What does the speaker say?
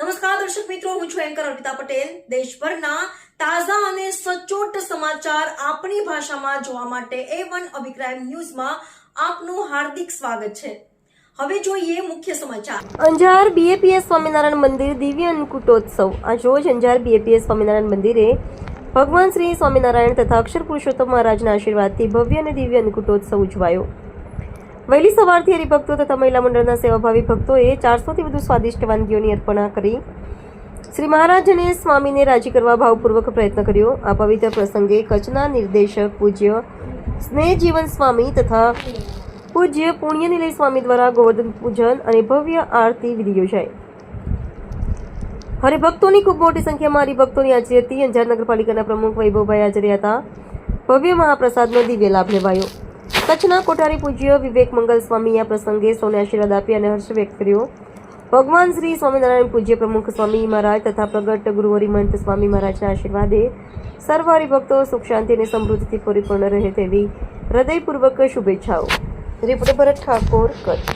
નમસ્કાર, દર્શક મિત્રો, હું છું એન્કર અર્પિતા પટેલ. દેશભરના તાજા અને સચોટ સમાચાર આપણી ભાષામાં જોવા માટે એ વન અભિપ્રાય ન્યૂઝમાં આપનું હાર્દિક સ્વાગત છે. હવે જોઈએ મુખ્ય સમાચાર. અંજાર બીએપીએસ સ્વામિનારાયણ મંદિર દિવ્ય અન્નકૂટોત્સવ. આજ રોજ અંજાર બીએપીએસ સ્વામિનારાયણ મંદિરે ભગવાન શ્રી સ્વામિનારાયણ તથા અક્ષર પુરુષોત્તમ મહારાજના આશીર્વાદથી ભવ્ય અને દિવ્ય અન્નકૂટોત્સવ ઉજવાયો. વહેલી સવારથી હરિભક્તો તથા મહિલા મંડળના સેવાભાવી ભક્તોએ ચારસોથી વધુ સ્વાદિષ્ટ વાનગીઓની અર્પણા કરી શ્રી મહારાજ અને સ્વામીને રાજી કરવા ભાવપૂર્વક પ્રયત્ન કર્યો. આ પવિત્ર પ્રસંગે કચ્છના નિર્દેશક પૂજ્ય સ્નેહજીવન સ્વામી તથા પૂજ્ય પુણ્યનિલય સ્વામી દ્વારા ગોવર્ધન પૂજન અને ભવ્ય આરતી વિધિ યોજાઈ. હરિભક્તોની ખૂબ મોટી સંખ્યામાં હરિભક્તોની હાજરી હતી. અંજાર નગરપાલિકાના પ્રમુખ વૈભવભાઈ હાજરી હતા. ભવ્ય મહાપ્રસાદનો દિવ્ય લાભ લેવાયો. કચ્છના કોઠારી પૂજ્ય વિવેક મંગલ સ્વામી આ પ્રસંગે સૌને આશીર્વાદ આપી અને હર્ષ વ્યક્ત કર્યો. ભગવાન શ્રી સ્વામિનારાયણ પૂજ્ય પ્રમુખ સ્વામી મહારાજ તથા પ્રગટ ગુરુ હરિમંત સ્વામી મહારાજના આશીર્વાદે સર્વ હરિભક્તો સુખ શાંતિ અને સમૃદ્ધિથી પરિપૂર્ણ રહે તેવી હૃદયપૂર્વક શુભેચ્છાઓ. રિપોર્ટર ભરત ઠાકોર, કચ્છ.